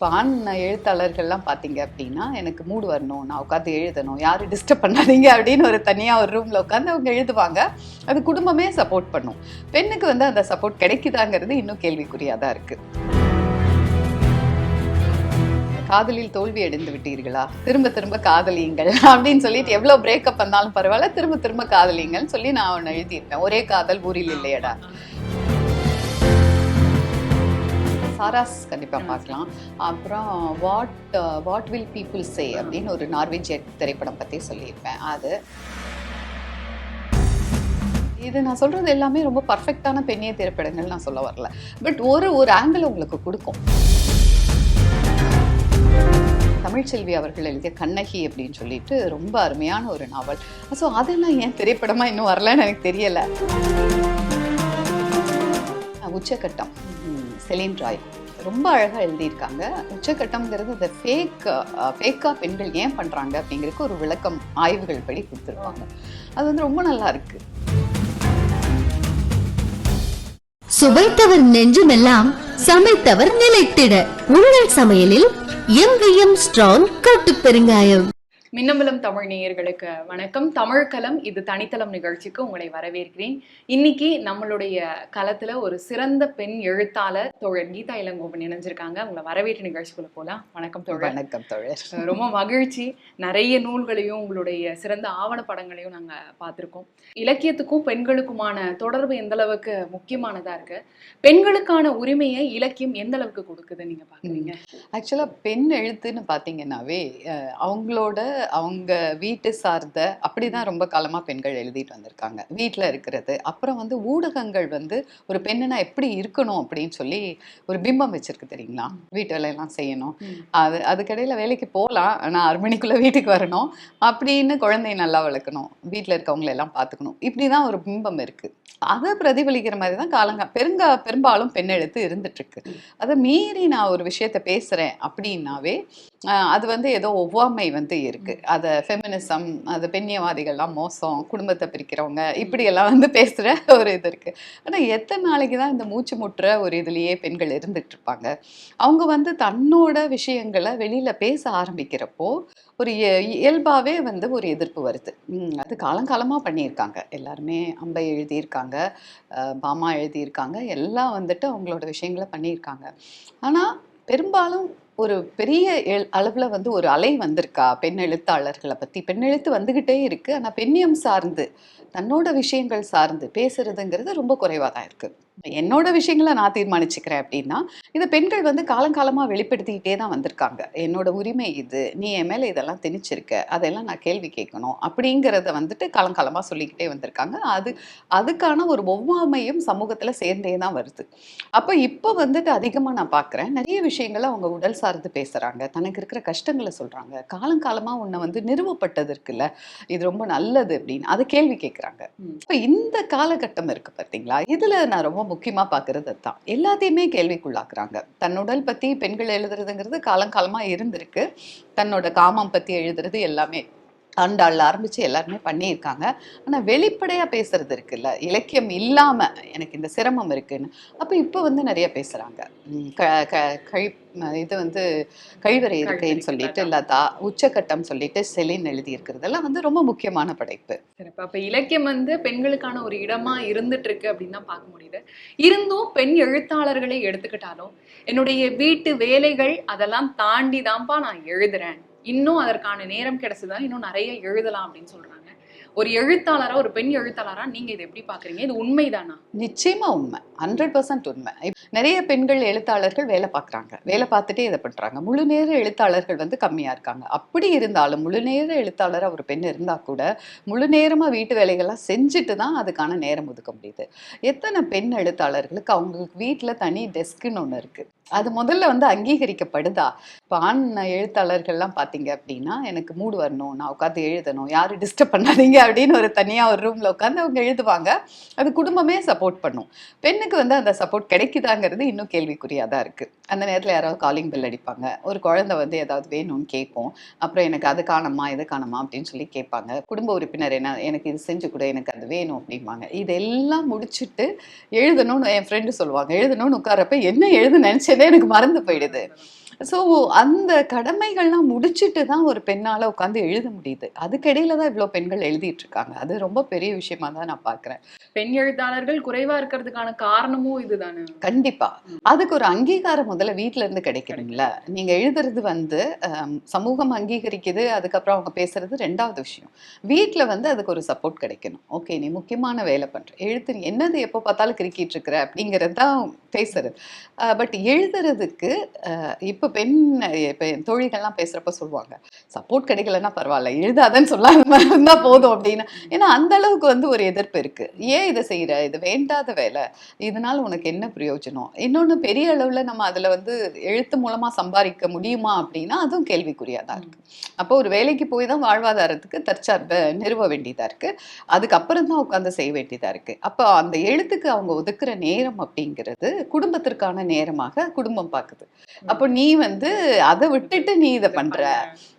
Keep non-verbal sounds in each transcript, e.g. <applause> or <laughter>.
இப்போ ஆண் எழுத்தாளர்கள்லாம் பார்த்தீங்க அப்படின்னா எனக்கு மூடு வரணும் நான் உட்காந்து எழுதணும் யாரும் டிஸ்டர்ப் பண்ணாதீங்க அப்படின்னு ஒரு தனியாக ஒரு ரூமில் உட்காந்து அவங்க எழுதுவாங்க. அது குடும்பமே சப்போர்ட் பண்ணும். பெண்ணுக்கு வந்து அந்த சப்போர்ட் கிடைக்குதாங்கிறது இன்னும் கேள்விக்குறியாக தான் இருக்குது காதலில் தோல்வி அடைந்து விட்டீர்களா? திரும்ப திரும்ப காதலியுங்கள் அப்படின்னு சொல்லிட்டு எவ்வளோ பிரேக்கப் வந்தாலும் பரவாயில்ல. திரும்ப திரும்ப காதலிங்கன்னு சொல்லி நான் ஒன்று எழுதியிருப்பேன். ஒரே காதல் ஊரில் இல்லையடா. சாராஸ் கண்டிப்பாக பார்க்கலாம். அப்புறம் what what will people say அப்படின்னு ஒரு நார்வேஜிய திரைப்படம் பற்றி சொல்லியிருப்பேன். அது. இது நான் சொல்றது எல்லாமே ரொம்ப பர்ஃபெக்டான பெண்ணிய திரைப்படங்கள் நான் சொல்ல வரல. பட் ஒரு ஒரு ஆங்கிள் உங்களுக்கு கொடுக்கும். தமிழ்ச்செல்வி அவர்கள் எழுதிய கண்ணகி அப்படின்னு சொல்லிட்டு ரொம்ப அருமையான ஒரு நாவல். ஸோ அதெல்லாம் ஏன் திரைப்படமா இன்னும் வரலன்னு எனக்கு தெரியல. உச்சக்கட்டம் ம், செலின் ராய். ரொம்ப அழகாக எழுதியிருக்காங்க. உச்சக்கட்டம்ங்கிறது அந்த ஃபேக் ஃபேக்காக பெண்கள் ஏன் பண்ணுறாங்க அப்படிங்கிறதுக்கு ஒரு விளக்கம் ஆய்வுகள் படி கொடுத்துருப்பாங்க. அது வந்து ரொம்ப நல்லா இருக்கு. சுவைத்தவர் நெஞ்சுமெல்லாம் சமைத்தவர் நிலைத்திட. உங்கள் சமையலில் எம்விஎம் ஸ்ட்ராங் கட்டு பெருங்காயம். மின்னம்பலம் தமிழ் நேயர்களுக்கு வணக்கம். தமிழ் களம் இது தனித்தளம் நிகழ்ச்சிக்கு உங்களை வரவேற்கிறேன். இன்னைக்கு நம்மளுடைய களத்துல ஒரு சிறந்த பெண் எழுத்தாளர் தோழர் கீதா இளங்கோவன் இணைஞ்சிருக்காங்க. உங்களை வரவேற்று நிகழ்ச்சிக்குள்ள போலாம் வணக்கம் தோழர். வணக்கம் தோழர். ரொம்ப மகிழ்ச்சி. நிறைய நூல்களையும் உங்களுடைய சிறந்த ஆவண படங்களையும் நாங்க பார்த்திருக்கோம். இலக்கியத்துக்கும் பெண்களுக்குமான தொடர்பு எந்த அளவுக்கு முக்கியமானதா இருக்கு? பெண்களுக்கான உரிமையை இலக்கியம் எந்த அளவுக்கு கொடுக்குது நீங்க பாக்குறீங்க ஆக்சுவலாக பெண் எழுத்துன்னு பார்த்தீங்கன்னாவே அஹ், அவங்களோட அவங்க வீட்டு சார்ந்த அப்படிதான் ரொம்ப காலமாக பெண்கள் எழுதிட்டு வந்திருக்காங்க. வீட்டில் இருக்கிறது. அப்புறம் வந்து ஊடகங்கள் வந்து ஒரு பெண்ணுனா எப்படி இருக்கணும் அப்படின்னு சொல்லி ஒரு பிம்பம் வச்சிருக்கு தெரியுங்களா? வீட்டு வேலையெல்லாம் செய்யணும். அது அதுக்கடையில் வேலைக்கு போகலாம் ஆனால் ஆறு மணிக்குள்ளே வீட்டுக்கு வரணும். அப்படின்னு குழந்தைய நல்லா வளர்க்கணும். வீட்டில் இருக்கவங்களை எல்லாம் பார்த்துக்கணும் இப்படி தான் ஒரு பிம்பம் இருக்குது அதை பிரதிபலிக்கிற மாதிரி தான் காலங்க பெருங்கா பெரும்பாலும் பெண் எழுத்து இருந்துட்டு இருக்கு அதை மீறி நான் ஒரு விஷயத்த பேசுகிறேன் அப்படின்னாவே அது வந்து ஏதோ ஒவ்வாமை வந்து இருக்கு அதை ஃபெமினிசம் அது பெண்ணியவாதிகள்லாம் மோசம் குடும்பத்தை பிரிக்கிறவங்க இப்படியெல்லாம் வந்து பேசுகிற ஒரு இது இருக்கு. ஆனால் எத்தனை நாளைக்கு தான் இந்த மூச்சு முட்டுற ஒரு இதுலேயே பெண்கள் இருந்துட்டு இருப்பாங்க? அவங்க வந்து தன்னோட விஷயங்களை வெளியில பேச ஆரம்பிக்கிறப்போ ஒரு இய- வந்து ஒரு எதிர்ப்பு வருது. அது காலங்காலமாக பண்ணியிருக்காங்க. எல்லாருமே அம்பை எழுதியிருக்காங்க பாமா எழுதியிருக்காங்க எல்லாம் வந்துட்டு அவங்களோட விஷயங்களை பண்ணியிருக்காங்க. ஆனால் பெரும்பாலும் ஒரு பெரிய அளவில் வந்து ஒரு அலை வந்திருக்கா பெண் எழுத்தாளர்களை பற்றி பெண் எழுத்து வந்துக்கிட்டே இருக்குது ஆனால் பெண்ணியம் சார்ந்து தன்னோட விஷயங்கள் சார்ந்து பேசுறதுங்கிறது ரொம்ப குறைவாக தான் இருக்குது என்னோட விஷயங்களை நான் தீர்மானிச்சுக்கிறேன் அப்படின்னா இதை பெண்கள் வந்து காலங்காலமா வெளிப்படுத்திக்கிட்டே தான் வந்திருக்காங்க. என்னோட உரிமை இது நீ என் மேல இதெல்லாம் திணிச்சிருக்க அதெல்லாம் நான் கேள்வி கேட்கணும் அப்படிங்கிறத வந்துட்டு காலங்காலமா சொல்லிக்கிட்டே வந்திருக்காங்க. அது அதுக்கான ஒரு ஒவ்வாமையும் சமூகத்துல சேர்ந்தே தான் வருது. அப்போ இப்போ வந்துட்டு அதிகமா நான் பார்க்குறேன் நிறைய விஷயங்களை அவங்க உடல் சார்ந்து பேசுறாங்க. தனக்கு இருக்கிற கஷ்டங்களை சொல்றாங்க. காலங்காலமா உன்னை வந்து நிறுவப்பட்டது இருக்குல்ல இது ரொம்ப நல்லது அப்படின்னு அதை கேள்வி கேட்குறாங்க. இப்போ இந்த காலகட்டம் இருக்கு பார்த்தீங்களா இதுல நான் ரொம்ப முக்கியமாக பார்க்கறது தான் எல்லாத்தையுமே கேள்விக்குள்ளாக்குறாங்க. தன்னுடல் பற்றி பெண்கள் எழுதுறதுங்கிறது காலங்காலமாக இருந்திருக்கு. தன்னோட காமம் பற்றி எழுதுறது எல்லாமே. ஆண்டாள் ஆரம்பிச்சு எல்லாருமே பண்ணியிருக்காங்க. ஆனா வெளிப்படையா பேசுறது இருக்குல்ல? இலக்கியம் இல்லாம எனக்கு இந்த சிரமம் இருக்குன்னு. அப்ப இப்போ வந்து நிறைய பேசுறாங்க. உம் க- க- கழி இது வந்து கழிவறை இருக்குன்னு சொல்லிட்டு லதா உச்சக்கட்டம் சொல்லிட்டு செலின் எழுதி இருக்கிறதெல்லாம் வந்து ரொம்ப முக்கியமான படைப்பு. சிறப்பு. அப்ப இலக்கியம் வந்து பெண்களுக்கான ஒரு இடமா இருந்துட்டு இருக்கு அப்படின்னு தான் பார்க்க முடியுது. இருந்தும் பெண் எழுத்தாளர்களை எடுத்துக்கிட்டாலும் என்னுடைய வீட்டு வேலைகள் அதெல்லாம் தாண்டி தான்ப்பா நான் எழுதுறேன். இன்னும் அதற்கான நேரம் கிடைச்சதா இன்னும் நிறைய எழுதலாம் அப்படின்னு சொல்றாங்க. ஒரு எழுத்தாளரா ஒரு பெண் எழுத்தாளரா நீங்க இதை எப்படி பாக்குறீங்க இது உண்மைதானா? நிச்சயமா உண்மை. ஹண்ட்ரட் பர்சன்ட் உண்மை. நிறைய பெண்கள் எழுத்தாளர்கள் வேலை பார்க்குறாங்க. வேலை பார்த்துட்டே இதை பண்றாங்க. முழு நேர எழுத்தாளர்கள் வந்து கம்மியா இருக்காங்க. அப்படி இருந்தாலும் முழு நேர எழுத்தாளராக ஒரு பெண் இருந்தா கூட முழு நேரமா வீட்டு வேலைகள்லாம் செஞ்சுட்டு தான் அதுக்கான நேரம் ஒதுக்க முடியுது. எத்தனை பெண் எழுத்தாளர்களுக்கு அவங்களுக்கு வீட்டில் தனி டெஸ்க்குன்னு ஒன்று இருக்குது அது முதல்ல வந்து அங்கீகரிக்கப்படுதா? இப்போ ஆண் எழுத்தாளர்கள்லாம் பார்த்தீங்க அப்படின்னா எனக்கு மூடு வரணும் நான் உட்காந்து எழுதணும் யாரும் டிஸ்டர்ப் பண்ணாதீங்க அப்படின்னு ஒரு தனியாக ஒரு ரூமில் உட்காந்து அவங்க எழுதுவாங்க. அது குடும்பமே சப்போர்ட் பண்ணும். பெண்ணுக்கு வந்து அந்த சப்போர்ட் கிடைக்குதாங்கிறது இன்னும் கேள்விக்குறியாக தான் இருக்குது அந்த நேரத்தில் யாராவது காலிங் பெல் அடிப்பாங்க. ஒரு குழந்தை வந்து ஏதாவது வேணும்னு கேட்கும். அப்புறம் எனக்கு அது காணமா இது காணமா அப்படின்னு சொல்லி கேட்பாங்க. குடும்ப உறுப்பினர் என்ன எனக்கு இது செஞ்சு கூட எனக்கு அது வேணும் அப்படிம்பாங்க. இதெல்லாம் முடிச்சுட்டு எழுதணும்னு என் ஃப்ரெண்டு சொல்லுவாங்க. எழுதணும்னு உட்காரப்ப என்ன எழுத நினச்சேன் அப்படிங்கிறதே எனக்கு மறந்து போயிடுது. ஸோ அந்த கடமைகள்லாம் முடிச்சிட்டு தான் ஒரு பெண்ணால உட்காந்து எழுத முடியுது. அதுக்கிடையில தான் இவ்வளோ பெண்கள் எழுதிட்டு இருக்காங்க. அது ரொம்ப பெரிய விஷயமா தான் நான் பார்க்குறேன். பெண் எழுத்தாளர்கள் குறைவா இருக்கிறதுக்கான காரணமும் இதுதானே? கண்டிப்பா. அதுக்கு ஒரு அங்கீகாரம் முதல்ல வீட்ல இருந்து கிடைக்கணும்ல. நீங்க எழுதுறது வந்து சமூகம் அங்கீகரிக்குது அதுக்கப்புறம் அவங்க பேசுறது ரெண்டாவது விஷயம். வீட்ல வந்து அதுக்கு ஒரு சப்போர்ட் கிடைக்கணும். ஓகே நீ முக்கியமான வேலை பண்ற. எழுத்து என்னது எப்போ பார்த்தாலும் கிரிக்கிட்டு இருக்கிற அப்படிங்கிறது தான் பேசுறது. பட் எழுதுறதுக்கு இப்போ பெண் இப்போ என் தோழிகள்லாம் பேசுறப்ப சொல்லுவாங்க சப்போர்ட் கிடைக்கலன்னா பரவாயில்ல எழுதாதன்னு சொல்லாத மாதிரி இருந்தா போதும் அப்படின்னு. ஏன்னா அந்த அளவுக்கு வந்து ஒரு எதிர்ப்பு இருக்கு. ஏன் இதை செய்யற? இது வேண்டாத வேலை. இதனால உனக்கு என்ன பிரயோஜனம்? இன்னொன்று பெரிய அளவில் நம்ம அதில் வந்து எழுத்து மூலமாக சம்பாதிக்க முடியுமா அப்படின்னா அதுவும் கேள்விக்குறியாக தான் இருக்கு. அப்போ ஒரு வேலைக்கு போய் தான் வாழ்வாதாரத்துக்கு தற்சார்பை நிறுவ வேண்டியதாக இருக்கு. அதுக்கப்புறம் தான் உட்காந்து செய்ய வேண்டியதாக இருக்கு. அப்போ அந்த எழுத்துக்கு அவங்க ஒதுக்குற நேரம் அப்படிங்கிறது குடும்பத்திற்கான நேரமாக குடும்பம் பார்க்குது அப்போ நீ வந்து அதை விட்டுட்டு நீ இதை பண்ற.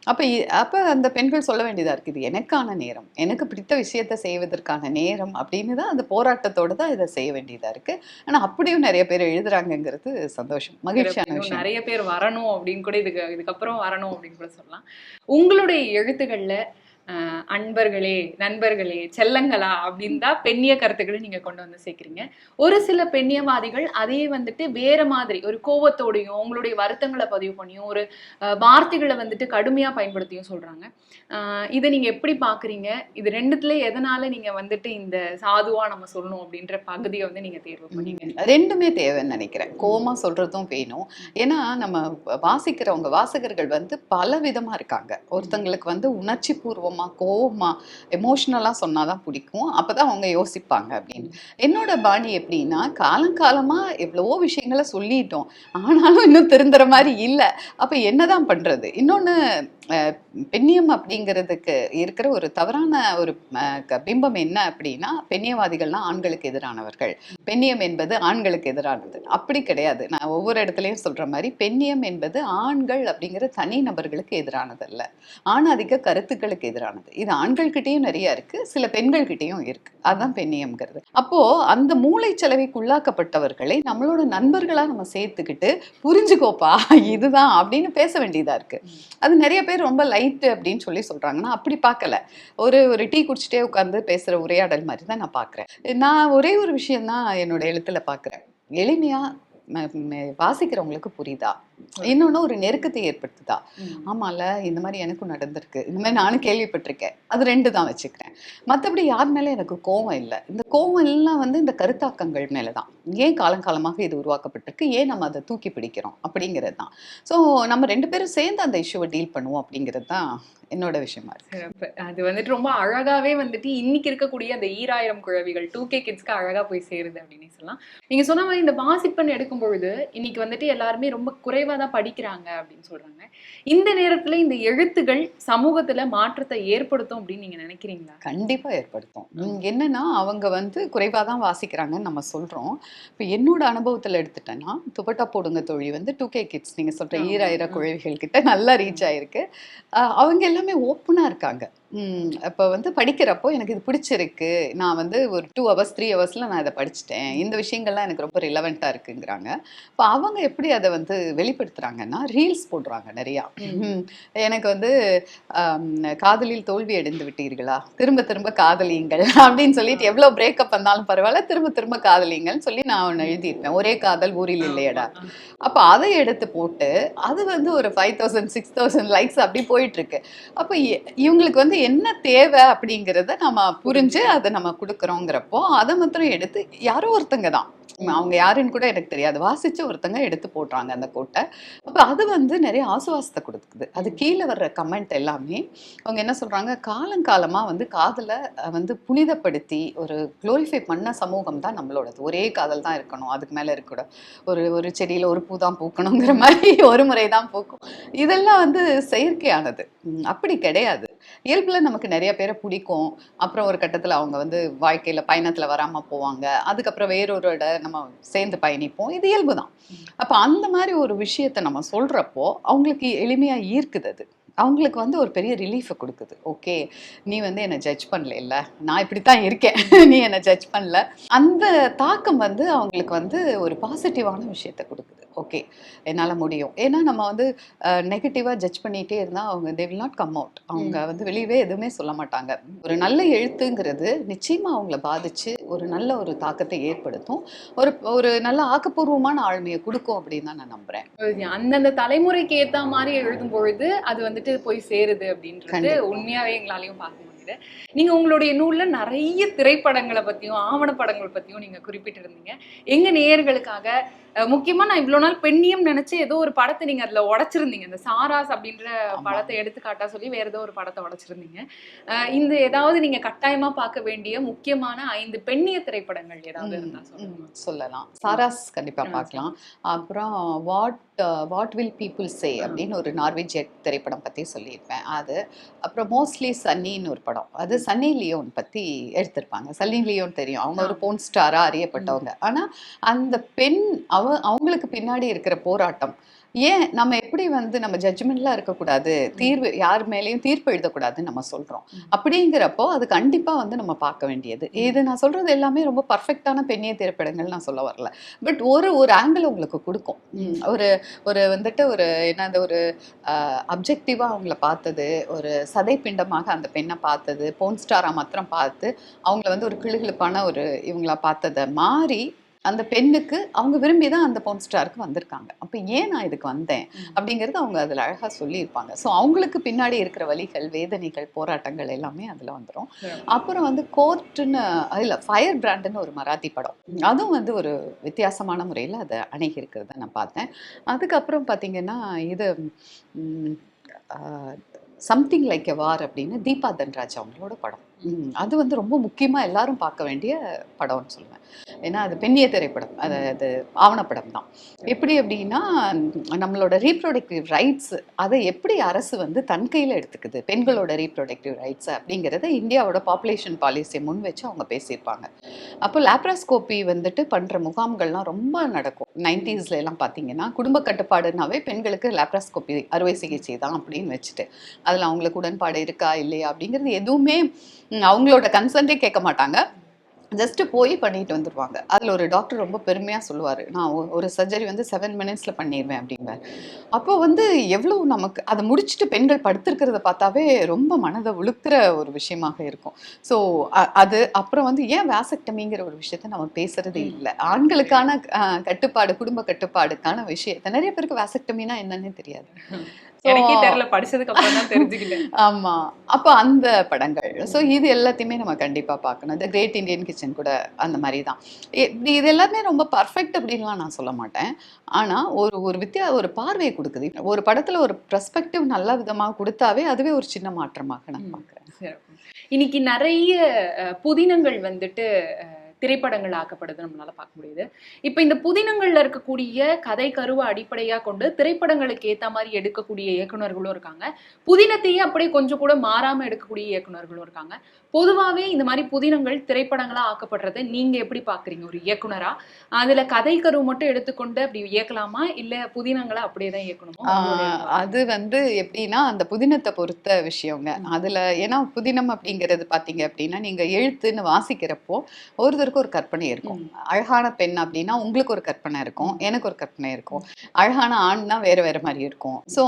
அப்ப அப்ப அந்த பெண்கள் சொல்ல வேண்டியதா இருக்கு இது எனக்கான நேரம் எனக்கு பிடித்த விஷயத்தை செய்வதற்கான நேரம் அப்படின்னு தான் அந்த போராட்டத்தோட தான் இதை செய்ய வேண்டியதா இருக்கு. ஆனா அப்படியும் நிறைய பேர் எழுதுறாங்கங்கிறது சந்தோஷம் மகிழ்ச்சியான விஷயம். நிறைய பேர் வரணும் அப்படின்னு கூட இதுக்கு இதுக்கப்புறம் வரணும் அப்படின்னு கூட சொல்லலாம். உங்களுடைய எழுத்துக்கள்ல அன்பர்களே நண்பர்களே செல்லங்களா அப்படின்னு தான் பெண்ணிய கருத்துக்களை நீங்க கொண்டு வந்து சேர்க்கிறீங்க. ஒரு சில பெண்ணியவாதிகள் அதே வந்துட்டு வேற மாதிரி ஒரு கோவத்தோடையும் உங்களுடைய வருத்தங்களை பதிவு பண்ணியும் ஒரு வார்த்தைகளை வந்துட்டு கடுமையா பயன்படுத்தியும் சொல்றாங்க. இதை நீங்க எப்படி பாக்குறீங்க? இது ரெண்டுத்துல எதனால நீங்க வந்துட்டு இந்த சாதுவா நம்ம சொல்லணும் அப்படின்ற பகுதியை வந்து நீங்க தேர்வு பண்ணீங்க? ரெண்டுமே தேவைன்னு நினைக்கிறேன். கோமா சொல்றதும் வேணும். ஏன்னா நம்ம வாசிக்கிறவங்க வாசகர்கள் வந்து பல விதமா இருக்காங்க ஒருத்தங்களுக்கு வந்து உணர்ச்சி பூர்வமா கோவமா எமோஷ்னலா சொன்னாதான் பிடிக்கும். அப்பதான் அவங்க யோசிப்பாங்க அப்படின்னு. என்னோட பாணி எப்படின்னா காலங்காலமா எவ்வளவோ விஷயங்களை சொல்லிட்டோம். ஆனாலும் இன்னும் திருந்துற மாதிரி இல்லை. அப்போ என்னதான் பண்றது? இன்னொன்னு அஹ், பெண்ணியம் அப்படிங்கிறதுக்கு இருக்கிற ஒரு தவறான ஒரு க- பிம்பம் என்ன அப்படின்னா பெண்ணியவாதிகள்லாம் ஆண்களுக்கு எதிரானவர்கள். பெண்ணியம் என்பது ஆண்களுக்கு எதிரானது. அப்படி கிடையாது. நான் ஒவ்வொரு இடத்துலையும் சொல்ற மாதிரி பெண்ணியம் என்பது ஆண்கள் அப்படிங்கிற தனி நபர்களுக்கு எதிரானதல்ல ஆணாதிக்க கருத்துக்களுக்கு எதிரானது. இது ஆண்கள்கிட்டயும் நிறைய இருக்கு சில பெண்கள்கிட்டயும் இருக்கு. அதுதான் பெண்ணியம்ங்கிறது. அப்போ அந்த மூளைச்சலவைக்கு உள்ளாக்கப்பட்டவர்களை நம்மளோட நண்பர்களா நம்ம சேர்த்துக்கிட்டு புரிஞ்சுக்கோப்பா இதுதான் அப்படின்னு பேச வேண்டியதா இருக்கு. அது நிறைய பேர் ரொம்ப லைட் அப்படின்னு சொல்லி சொல்றாங்கன்னா அப்படி பார்க்கல. ஒரு ஒரு டீ குடிச்சிட்டே உட்காந்து பேசுற உரையாடல் மாதிரி தான் நான் பாக்குறேன் நான் ஒரே ஒரு விஷயம் தான் என்னோட எழுத்துல பாக்குறேன் எளிமையா வாசிக்கிறவங்களுக்கு புரியுதா? இன்னொன்னு ஒரு நெருக்கத்தை ஏற்படுத்துதா. ஆமால இந்த மாதிரி எனக்கும் நடந்திருக்கு. இந்த மாதிரி நானும் கேள்விப்பட்டிருக்கேன். அது ரெண்டு தான் வச்சுக்கிறேன். மற்றபடி யார் மேலே எனக்கு கோவம் இல்லை. இந்த கோவம் எல்லாம் வந்து இந்த கருத்தாக்கங்கள் மேலே தான் ஏன் காலங்காலமாக இது உருவாக்கப்பட்டிருக்கு? ஏன் நம்ம அதை தூக்கி பிடிக்கிறோம்? அப்படிங்கிறது தான். ஸோ நம்ம ரெண்டு பேரும் சேர்ந்து அந்த இஷ்யூவை டீல் பண்ணுவோம் அப்படிங்கிறது தான் என்னோட விஷயமா இருக்கு. அது வந்துட்டு ரொம்ப அழகாவே வந்துட்டு இன்னைக்கு இருக்கக்கூடிய அந்த ஈராயிரம் குழவிகள் டூ கே கிட்ஸ்க்கு அழகா போய் சேருது அப்படின்னு சொல்லலாம். நீங்க சொன்ன மாதிரி இந்த வாசிப்பன் எடுக்கும் பொழுது இன்னைக்கு வந்துட்டு எல்லாருமே ரொம்ப குறைவா தான் படிக்கிறாங்க அப்படின்னு சொல்றாங்க. இந்த நேரத்துல இந்த எழுத்துகள் சமூகத்துல மாற்றத்தை ஏற்படுத்தும் அப்படின்னு நீங்க நினைக்கிறீங்களா? கண்டிப்பா ஏற்படுத்தும். என்னன்னா அவங்க வந்து குறைவாக தான் வாசிக்கிறாங்கன்னு நம்ம சொல்றோம். இப்போ என்னோட அனுபவத்துல எடுத்துட்டேன்னா துப்பட்டா போடுங்க தோழி வந்து டூ கே கிட்ஸ் நீங்க சொல்ற ஆமா. ஈராயிர குழவிகள் கிட்ட நல்லா ரீச் ஆயிருக்கு. அவங்க எல்லாமே ஓப்பனா இருக்காங்க. அப்ப வந்து படிக்கிறப்போ எனக்கு இது பிடிச்சிருக்கு. நான் வந்து ஒரு டூ ஹவர்ஸ் த்ரீ ஹவர்ஸ்ல நான் இதை படிச்சிட்டேன். இந்த விஷயங்கள்லாம் எனக்கு ரொம்ப ரிலவெண்ட்டா இருக்குங்கிறாங்க. இப்போ அவங்க எப்படி அதை வந்து வெளிப்படுத்துறாங்கன்னா ரீல்ஸ் போடுறாங்க நிறையா. எனக்கு வந்து காதலில் தோல்வி அடைந்து விட்டீர்களா? திரும்ப திரும்ப காதலியுங்கள் <laughs> அப்படின்னு சொல்லிட்டு எவ்வளவு பிரேக்கப் வந்தாலும் பரவாயில்ல. திரும்ப திரும்ப காதலிங்கள்னு சொல்லி நான் ஒன்று எழுதியிருப்பேன். ஒரே காதல் ஊரில் இல்லையடா. அப்போ அதை எடுத்து போட்டு அது வந்து ஒரு five thousand six thousand likes அப்படி போயிட்டு இருக்கு அப்போ இவங்களுக்கு வந்து என்ன தேவை அப்படிங்கிறத நம்ம புரிஞ்சு அதை நம்ம கொடுக்குறோங்கிறப்போ அதை மாத்திரம் எடுத்து யாரோ ஒருத்தங்க தான். அவங்க யாருன்னு கூட எனக்கு தெரியாது. வாசிச்ச ஒருத்தங்க எடுத்து போடுறாங்க அந்த கோட்டை. அப்போ அது வந்து நிறைய ஆசுவாசத்தை கொடுக்குது. அது கீழே வர்ற கமெண்ட் எல்லாமே அவங்க என்ன சொல்றாங்க? காலங்காலமா வந்து காதலை வந்து புனிதப்படுத்தி ஒரு குளோரிஃபை பண்ண சமூகம் தான் நம்மளோடது. ஒரே காதல் தான் இருக்கணும். அதுக்கு மேல இருக்கக்கூடாது ஒரு ஒரு செடியில ஒரு பூ தான் பூக்கணுங்கிற மாதிரி ஒரு முறை தான் பூக்கும். இதெல்லாம் வந்து செயற்கையானது. அப்படி கிடையாது. இயல்புல நமக்கு நிறைய பேரை பிடிக்கும். அப்புறம் ஒரு கட்டத்துல அவங்க வந்து வாழ்க்கையில பயணத்துல வராம போவாங்க. அதுக்கப்புறம் வேறொருட நம்ம சேர்ந்து பயணிப்போம். இது இயல்பு தான். அப்ப அந்த மாதிரி ஒரு விஷயத்த நம்ம சொல்றப்போ அவங்களுக்கு எளிமையா ஈர்க்குது அது. அவங்களுக்கு வந்து ஒரு பெரிய ரிலீஃபை கொடுக்குது. ஓகே நீ வந்து என்னை ஜட்ஜ் பண்ணல இல்ல நான் இப்படித்தான் இருக்கேன். <laughs> நீ என்னை ஜட்ஜ் பண்ணல. அந்த தாக்கம் வந்து அவங்களுக்கு வந்து ஒரு பாசிட்டிவான விஷயத்தை கொடுக்குது. ஓகே என்னால் முடியும். ஏன்னா நம்ம வந்து நெகட்டிவாக ஜட்ஜ் பண்ணிகிட்டே இருந்தால் அவங்க they will not come out அவங்க வந்து வெளியவே எதுவுமே சொல்ல மாட்டாங்க. ஒரு நல்ல எழுத்துங்கிறது நிச்சயமாக அவங்கள பாதிச்சு ஒரு நல்ல ஒரு தாக்கத்தை ஏற்படுத்தும். ஒரு ஒரு நல்ல ஆக்கப்பூர்வமான ஆளுமையை கொடுக்கும் அப்படின்னு தான் நான் நம்புகிறேன் அந்தந்த தலைமுறைக்கு ஏத்த மாதிரி எழுதும் பொழுது அது வந்துட்டு போய் சேருது அப்படின்றது. உண்மையாவே எங்களாலையும் பார்க்க முடியுது நீங்க உங்களுடைய நூல்ல நிறைய திரைப்படங்களை பத்தியும் ஆவணப்படங்கள் பத்தியும் நீங்க குறிப்பிட்டிருந்தீங்க. எங்க நேயர்களுக்காக முக்கியமா நான் இவ்வளவு நாள் பெண்ணியம் நினைச்சு ஏதோ ஒரு படத்தை நீங்க அதுல உடைச்சிருந்தீங்க. இந்த சாராஸ் அப்படின்ற. படத்தை எடுத்துக்காட்டா சொல்லி வேற ஏதோ ஒரு படத்தை உடைச்சிருந்தீங்க. இந்த ஏதாவது நீங்க கட்டாயமா பார்க்க வேண்டிய முக்கியமான ஐந்து பெண்ணிய திரைப்படங்கள் ஏதாவது இருந்தா சொல்லலாம். சாராஸ் கண்டிப்பா பார்க்கலாம். அப்புறம் what what will people say. அப்படின்னு ஒரு நார்வேஜியன் திரைப்படம் பத்தி சொல்லியிருப்பேன் அது. அப்புறம் மோஸ்ட்லி சன்னின்னு ஒரு படம். அது சன்னி லியோன் பத்தி எடுத்திருப்பாங்க. சன்னி லியோன் தெரியும். அவங்க ஒரு. போன் ஸ்டாரா அறியப்பட்டவங்க. ஆனா அந்த பெண் அவ அவங்களுக்கு பின்னாடி இருக்கிற போராட்டம். ஏன் நம்ம எப்படி வந்து நம்ம ஜட்ஜ்மெண்ட்லாம் இருக்கக்கூடாது? தீர்வு யார் மேலேயும் தீர்ப்பு எழுதக்கூடாதுன்னு நம்ம சொல்றோம். ம். அப்படிங்கிறப்போ அது கண்டிப்பா வந்து நம்ம பார்க்க வேண்டியது. இது நான் சொல்றது எல்லாமே ரொம்ப பர்ஃபெக்டான பெண்ணிய திரைப்படங்கள் நான் சொல்ல வரல. பட் ஒரு ஒரு ஆங்கிள் உங்களுக்கு கொடுக்கும். ஒரு ஒரு வந்துட்டு ஒரு என்னது ஒரு அப்ஜெக்டிவாக அவங்கள பார்த்தது ஒரு சதை பிண்டமாக அந்த பெண்ணை பார்த்தது போன் ஸ்டாரா மாத்திரம் பார்த்து அவங்கள வந்து ஒரு கிளுகிளுப்பான ஒரு இவங்கள பார்த்ததை மாறி அந்த பெண்ணுக்கு அவங்க விரும்பி தான் அந்த போன் ஸ்டாருக்கு வந்திருக்காங்க. அப்போ ஏன் நான் இதுக்கு வந்தேன். அப்படிங்கிறது அவங்க அதில் அழகாக சொல்லியிருப்பாங்க. ஸோ அவங்களுக்கு பின்னாடி இருக்கிற வலிகள் வேதனைகள் போராட்டங்கள் எல்லாமே அதில் வந்துடும் அப்புறம் வந்து கோர்ட்டுன்னு இல்லை ஃபயர் பிராண்டுன்னு ஒரு மராத்தி படம். அதுவும் வந்து ஒரு வித்தியாசமான முறையில் அதை அணுகி இருக்கிறத நான் பார்த்தேன். அதுக்கப்புறம் பார்த்தீங்கன்னா இது சம்திங் லைக் எ வார் அப்படின்னு தீபா தன்ராஜ் அவங்களோட படம். அது வந்து ரொம்ப முக்கியமாக எல்லாரும் பார்க்க வேண்டிய படம்னு சொல்லுவேன். ஏன்னா அது பெண்ணிய திரைப்படம். அது அது ஆவணப்படம் தான். எப்படி அப்படின்னா நம்மளோட ரீப்ரொடக்டிவ் ரைட்ஸ் அதை எப்படி அரசு வந்து தன் கையில் எடுத்துக்குது? பெண்களோட ரீப்ரொடக்டிவ் ரைட்ஸ் அப்படிங்கிறத இந்தியாவோட பாப்புலேஷன் பாலிசியை முன் வச்சு அவங்க பேசியிருப்பாங்க. அப்போ லேப்ராஸ்கோப்பி வந்துட்டு பண்ணுற முகாம்கள்லாம் ரொம்ப நடக்கும். 90s எல்லாம் பார்த்தீங்கன்னா குடும்ப கட்டுப்பாடுனாவே பெண்களுக்கு லேப்ராஸ்கோப்பி அறுவை சிகிச்சை தான் அப்படின்னு வச்சுட்டு. அதில் அவங்களுக்கு உடன்பாடு இருக்கா இல்லையா அப்படிங்கிறது எதுவுமே அவங்களோட கன்சென்ட்டே கேட்க மாட்டாங்க. ஜஸ்ட் போய் பண்ணிட்டு வந்துடுவாங்க அதில் ஒரு டாக்டர் ரொம்ப பெருமையாக சொல்லுவார். நான் ஒரு சர்ஜரி வந்து செவன் மினிட்ஸில் பண்ணிடுவேன் அப்படிம்பார் அப்போ வந்து எவ்வளோ நமக்கு அதை முடிச்சுட்டு பெண்கள் படுத்திருக்கிறத பார்த்தாவே ரொம்ப மனதை உழுக்கிற ஒரு விஷயமாக இருக்கும். ஸோ அது அப்புறம் வந்து ஏன் வேசக்டமிங்கிற ஒரு விஷயத்த நம்ம பேசுறதே. இல்லை. ஆண்களுக்கான கட்டுப்பாடு குடும்ப கட்டுப்பாடுக்கான விஷயத்த. நிறைய பேருக்கு வேசக்டமினா என்னன்னே தெரியாது. எனக்கே தெரியல படிச்சதுக்கு அப்புறம் தான் தெரிஞ்சுக்கிட்டேன். <laughs> ஆமா. அப்போ அந்த படங்கள் ஸோ இது எல்லாத்தையுமே நம்ம கண்டிப்பா பார்க்கணும். இந்த கிரேட் இந்தியன் கிச்சன் கூட அந்த மாதிரி தான் இது எல்லாமே ரொம்ப பர்ஃபெக்ட் அப்படின்லாம் நான் சொல்ல மாட்டேன். ஆனா ஒரு ஒரு வித்தியா ஒரு பார்வையை கொடுக்குது. ஒரு படத்துல ஒரு பெர்ஸ்பெக்டிவ் நல்ல விதமா கொடுத்தாவே அதுவே ஒரு சின்ன மாற்றமாக நான். பார்க்குறேன். இன்னைக்கு நிறைய புதினங்கள் வந்துட்டு திரைப்படங்கள் ஆக்கப்படுது நம்மளால பார்க்க முடியுது. இப்போ இந்த புதினங்கள்ல இருக்கக்கூடிய கதை கருவை அடிப்படையா கொண்டு திரைப்படங்களுக்கு ஏத்த மாதிரி எடுக்கக்கூடிய இயக்குனர்களும் இருக்காங்க. புதினத்தையே அப்படியே கொஞ்சம் கூட மாறாம எடுக்கக்கூடிய இயக்குனர்களும் இருக்காங்க. பொதுவாவே இந்த மாதிரி புதினங்கள் திரைப்படங்களா ஆக்கப்படுறதை நீங்க எப்படி பாக்குறீங்க? ஒரு இயக்குனரா? அதுல கதை கரு மட்டும் எடுத்துக்கொண்டு அப்படி இயக்கலாமா? இல்ல புதினங்களை அப்படியே தான் இயக்கணுமா அது வந்து எப்படின்னா அந்த புதினத்தை பொறுத்த விஷயங்க. அதுல ஏன்னா புதினம் அப்படிங்கிறது பாத்தீங்க அப்படின்னா நீங்க எழுத்துன்னு வாசிக்கிறப்போ ஒருத்தருக்கு ஒரு கற்பனை இருக்கும். அழகான பெண் அப்படின்னா உங்களுக்கு ஒரு கற்பனை இருக்கும். எனக்கு ஒரு கற்பனை இருக்கும். அழகான ஆண்னா வேற வேற மாதிரி இருக்கும். ஸோ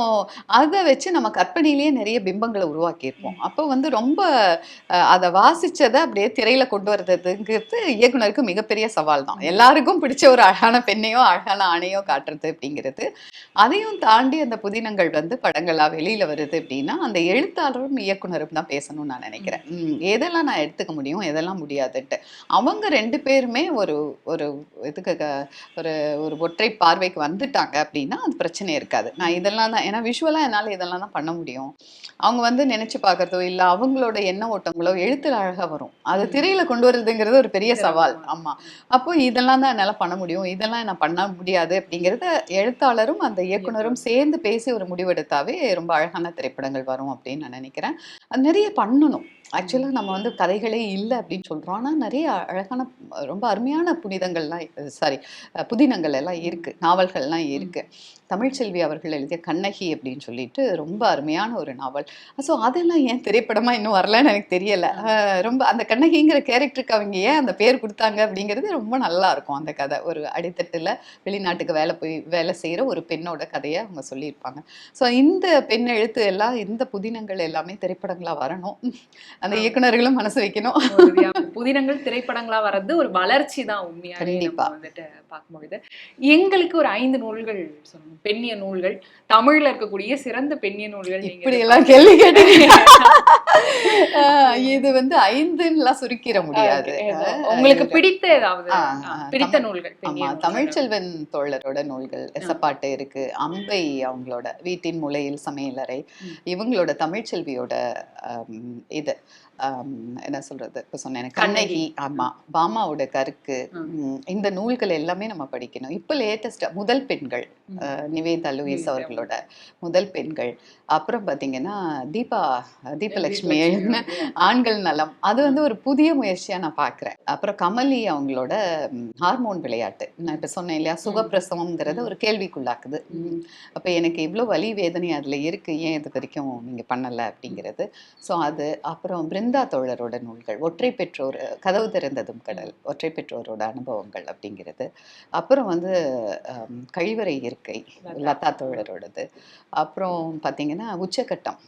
அதை வச்சு நம்ம கற்பனையிலேயே நிறைய பிம்பங்களை உருவாக்கியிருப்போம். அப்போ வந்து ரொம்ப அதை வாசிச்சதை அப்படியே திரையில கொண்டு வர்றதுங்கிறது இயக்குனருக்கு மிகப்பெரிய சவால் தான். எல்லாருக்கும் பிடிச்ச ஒரு அழகான பெண்ணையோ அழகான ஆணையோ காட்டுறது அப்படிங்கிறது. அதையும் தாண்டி அந்த புதினங்கள் வந்து படங்களா வெளியில வருது அப்படின்னா அந்த எழுத்தாளரும் இயக்குனரும் தான் பேசணும்னு நான் நினைக்கிறேன். எதெல்லாம் நான் எடுத்துக்க முடியும் எதெல்லாம் முடியாதுன்ட்டு. அவங்க ரெண்டு பேருமே ஒரு ஒரு இதுக்கு ஒரு ஒரு ஒற்றை பார்வைக்கு வந்துட்டாங்க அப்படின்னா அது பிரச்சனை இருக்காது. நான் இதெல்லாம் தான் ஏன்னா விஷுவலாக என்னால் இதெல்லாம் தான் பண்ண முடியும். அவங்க வந்து நினைச்சு பார்க்கறதோ இல்லை அவங்களோட எண்ண ஓட்டங்களோ எழுத்துல அழகா வரும். அது திரையில கொண்டு வர்றதுங்கிறது ஒரு பெரிய சவால். ஆமா. அப்போ இதெல்லாம் தான் என்னால் பண்ண முடியும். இதெல்லாம் நான் பண்ண முடியாது அப்படிங்கிறத எழுத்தாளரும் அந்த இயக்குனரும் சேர்ந்து பேசி ஒரு முடிவெடுத்தாவே ரொம்ப அழகான திரைப்படங்கள் வரும் அப்படின்னு நான் நினைக்கிறேன். அது நிறைய பண்ணணும். ஆக்சுவலாக நம்ம வந்து கதைகளே இல்லை அப்படின்னு சொல்கிறோம் ஆனால் நிறைய அழகான ரொம்ப அருமையான புனிதங்கள்லாம் சாரி புதினங்கள் எல்லாம் இருக்குது நாவல்கள்லாம் இருக்குது தமிழ்ச்செல்வி அவர்கள் எழுதிய கண்ணகி அப்படின்னு சொல்லிட்டு ரொம்ப அருமையான ஒரு நாவல். ஸோ அதெல்லாம் ஏன் திரைப்படமாக இன்னும் வரலன்னு எனக்கு தெரியல. ரொம்ப அந்த கண்ணகிங்கிற கேரக்டருக்கு அவங்க ஏன் அந்த பேர் கொடுத்தாங்க அப்படிங்கிறது ரொம்ப நல்லா இருக்கும் அந்த கதை. ஒரு அடித்தட்டில் வெளிநாட்டுக்கு வேலை போய் வேலை செய்கிற ஒரு பெண்ணோட கதையை அவங்க சொல்லியிருப்பாங்க. ஸோ இந்த பெண் எழுத்து எல்லாம் இந்த புதினங்கள் எல்லாமே திரைப்படங்களாக வரணும். அந்த இயக்குனர்களும் மனசு வைக்கணும். புதினங்கள் திரைப்படங்களா வர்றது ஒரு வளர்ச்சி தான் உண்மையாவே கண்டிப்பா. வந்துட்டு பார்க்கும்பொழுது எங்களுக்கு ஒரு ஐந்து நூல்கள் சொல்லணும் பெண்ணிய நூல்கள் தமிழ்ல இருக்கக்கூடிய சிறந்த பெண்ணிய நூல்கள் இப்படி எல்லாம் கேள்வி கேட்டீங்க <laughs> இது வந்து ஐந்துலாம் சுருக்கிட முடியாது Okay. உங்களுக்கு பிடித்த ஏதாவது பிடித்த நூல்கள் ஆமா. தமிழ்ச்செல்வன் தோழரோட நூல்கள் எசப்பாட்டு இருக்கு அம்பை அவங்களோட வீட்டின் மூலையில் சமையலறை. இவங்களோட தமிழ்ச்செல்வியோட இது என்ன சொல்றது? இப்ப சொன்னேன் கண்ணகி. ஆமா பாமாவோட கருக்கு இந்த நூல்கள் எல்லாமே நம்ம படிக்கணும். இப்ப லேட்டஸ்டா முதல் பெண்கள் நிவேதா லூயிஸ். அவர்களோட முதல் பெண்கள். அப்புறம் பாத்தீங்கன்னா தீபா தீபலட்சுமி ஆண்கள் நலம். அது வந்து ஒரு புதிய முயற்சியா நான் பார்க்கிறேன் அப்புறம் கமலி அவங்களோட ஹார்மோன் விளையாட்டு. நான் இப்ப சொன்னேன் இல்லையா சுகப்பிரசவம்ங்கிறது ஒரு கேள்விக்குள்ளாக்குது. அப்ப எனக்கு இவ்வளோ வலி வேதனை அதுல இருக்கு ஏன் இது வரைக்கும் நீங்க பண்ணல அப்படிங்கிறது. ஸோ அது அப்புறம் பிருந்தா தோழரோட நூல்கள் ஒற்றை பெற்றோர் கதவு திறந்ததும் கடல் ஒற்றை பெற்றோரோட அனுபவங்கள் அப்படிங்கிறது. அப்புறம் வந்து கழிவறை இருக்கை லதா. தோழரோடது. அப்புறம் பார்த்தீங்கன்னா உச்சக்கட்டம்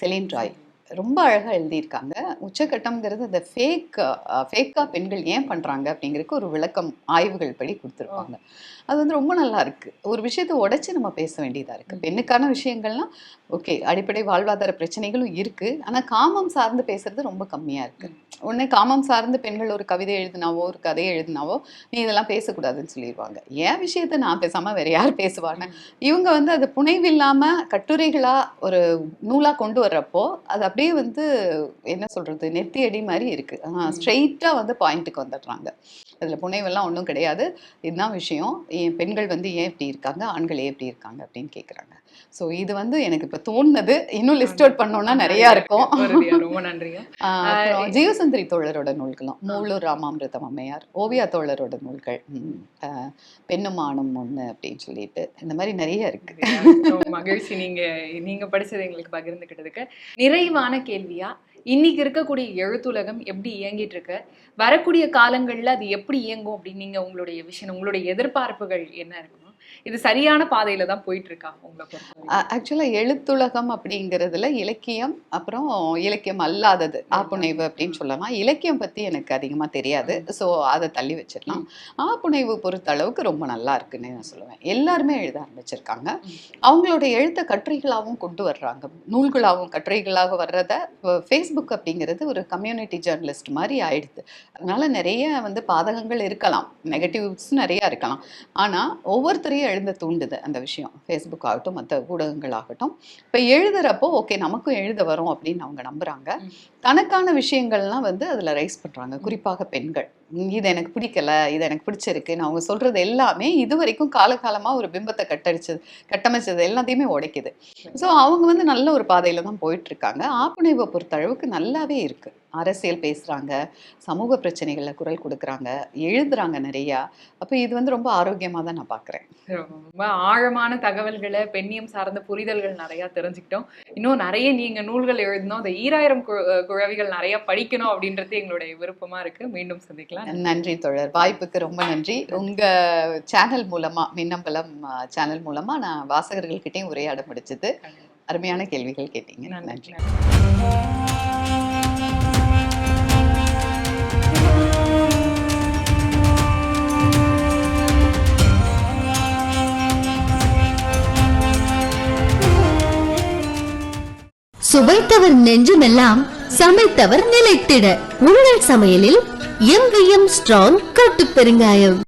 செலின் ராய். ரொம்ப அழகாக எழுதியிருக்காங்க. உச்சக்கட்டம்ங்கிறது இந்த ஃபேக் ஃபேக்காக பெண்கள் ஏன் பண்ணுறாங்க அப்படிங்கிறதுக்கு ஒரு விளக்கம் ஆய்வுகள் படி கொடுத்துருப்பாங்க. அது வந்து ரொம்ப நல்லா இருக்கு. ஒரு விஷயத்தை உடைச்சு நம்ம பேச வேண்டியதாக இருக்கு. ம். பெண்ணுக்கான விஷயங்கள்லாம் ஓகே அடிப்படை வாழ்வாதார பிரச்சனைகளும் இருக்கு. ஆனால் காமம் சார்ந்து பேசுறது ரொம்ப கம்மியாக இருக்கு. உடனே காமம் சார்ந்து பெண்கள் ஒரு கவிதை எழுதினாவோ ஒரு கதை எழுதினாவோ நீ இதெல்லாம் பேசக்கூடாதுன்னு சொல்லிடுவாங்க ஏன் விஷயத்தை நான் பேசாம வேற யார் பேசுவாங்க? இவங்க வந்து அது புனைவில்லாம கட்டுரைகளா ஒரு நூலா கொண்டு வர்றப்போ அது அப்படியே வந்து என்ன சொல்றது நெத்தி அடி மாதிரி இருக்கு. ஸ்ட்ரெயிட்டா வந்து பாயிண்ட்டுக்கு வந்துடுறாங்க. அதுல புனைவெல்லாம் ஒன்றும் கிடையாது. இதுதான் விஷயம். ஏன் பெண்கள் வந்து ஏன் இப்படி இருக்காங்க? ஆண்கள் ஏன் இப்படி இருக்காங்க? அப்படின்னு கேக்குறாங்க. ஸோ இது வந்து எனக்கு இப்ப தோணுனது இன்னும் லிஸ்ட் அவுட் பண்ணோம்னா நிறைய இருக்கும். ரொம்ப <laughs> அப்புறம் ஜீவசுந்தரி தோழரோட நூல்களும். மூலூர் ராமாமிர்தம் அம்மையார் ஓவியா தோழரோட நூல்கள். பெண்ணும் ஆணும் அப்படின்னு சொல்லிட்டு இந்த மாதிரி நிறைய இருக்கு. மகிழ்ச்சி. நீங்க நீங்க படிச்சது எங்களுக்கு பகிர்ந்துக்கிட்டதுக்கு. நிறைவான கேள்வியா? இன்னைக்கு இருக்கக்கூடிய எழுத்துலகம் எப்படி இயங்கிட்டு இருக்கு? வரக்கூடிய காலங்கள்ல அது எப்படி இயங்கும் அப்படின்னு நீங்க உங்களுடைய விஷயம் உங்களுடைய எதிர்பார்ப்புகள் என்ன இருக்கணும் இது சரியான பாதையில தான் போயிட்டு இருக்கா உங்களை பொறுத்தவரைக்கும்? ஆக்சுவலாக எழுத்துலகம் அப்படிங்கிறதுல இலக்கியம் அப்புறம் இலக்கியம் அல்லாதது ஆப்புனைவு அப்படின்னு சொல்லலாம்? இலக்கியம் பற்றி எனக்கு அதிகமாக தெரியாது. ஸோ அதை தள்ளி வச்சிடலாம். ஆப்புனைவு பொறுத்த அளவுக்கு ரொம்ப நல்லா இருக்குன்னு நான் சொல்லுவேன். எல்லாருமே எழுத ஆரம்பிச்சிருக்காங்க. அவங்களோட எழுத்த கட்டுரைகளாகவும் கொண்டு வர்றாங்க. நூல்களாகவும் கட்டுரைகளாக வர்றத ஃபேஸ்புக் அப்படிங்கிறது ஒரு கம்யூனிட்டி ஜேர்னலிஸ்ட் மாதிரி ஆயிடுது. அதனால நிறைய வந்து பாதகங்கள் இருக்கலாம். நெகட்டிவ்ஸ் நிறைய இருக்கலாம். ஆனால் ஒவ்வொருத்தரையும் எழுத தூண்டுது அந்த விஷயம். ஃபேஸ்புக் ஆகட்டும் மற்ற ஊடகங்கள் ஆகட்டும் இப்போ எழுதுறப்போ ஓகே நமக்கும் எழுத வரும் அப்படின்னு அவங்க நம்புறாங்க. தனக்கான விஷயங்கள்லாம் வந்து அதில் ரைஸ் பண்ணுறாங்க குறிப்பாக பெண்கள். இது எனக்கு பிடிக்கல இது எனக்கு பிடிச்சிருக்குன்னு அவங்க சொல்றது எல்லாமே இது வரைக்கும் காலகாலமாக ஒரு பிம்பத்தை கட்டடிச்சது கட்டமைச்சது எல்லாத்தையுமே உடைக்குது. ஸோ அவங்க வந்து நல்ல ஒரு பாதையில தான் போயிட்டு இருக்காங்க. ஆப்புனைவை பொறுத்த அளவுக்கு நல்லாவே இருக்கு. அரசியல் பேசுறாங்க சமூக பிரச்சனைகள்ல குரல் கொடுக்குறாங்க எழுதுறாங்க நிறையா. அப்போ இது வந்து ரொம்ப ஆரோக்கியமா தான் நான் பார்க்குறேன் ரொம்ப ஆழமான தகவல்களை பெண்ணியம் சார்ந்த புரிதல்கள் நிறைய தெரிஞ்சுக்கிட்டோம். இன்னும் நிறைய நீங்க நூல்கள் எழுதணும் அந்த ஈராயிரம் குழவிகள் நிறைய படிக்கணும் அப்படின்றது எங்களுடைய விருப்பமா இருக்கு. மீண்டும் சந்திக்கலாம். நன்றி தோழர். வாய்ப்புக்கு ரொம்ப நன்றி. உங்க சேனல் மூலமா மின்னம்பலம் சேனல் மூலமா நான் வாசகர்கள்கிட்டயும் உரையாட முடிச்சது. அருமையான கேள்விகள் கேட்டீங்க. நன்றி. சுவைத்தவர் நெஞ்சுமெல்லாம் சமைத்தவர் நிலைத்திட. உங்கள் சமையலில் எம் வி எம் ஸ்ட்ராங் கட்டு பெருங்காயம்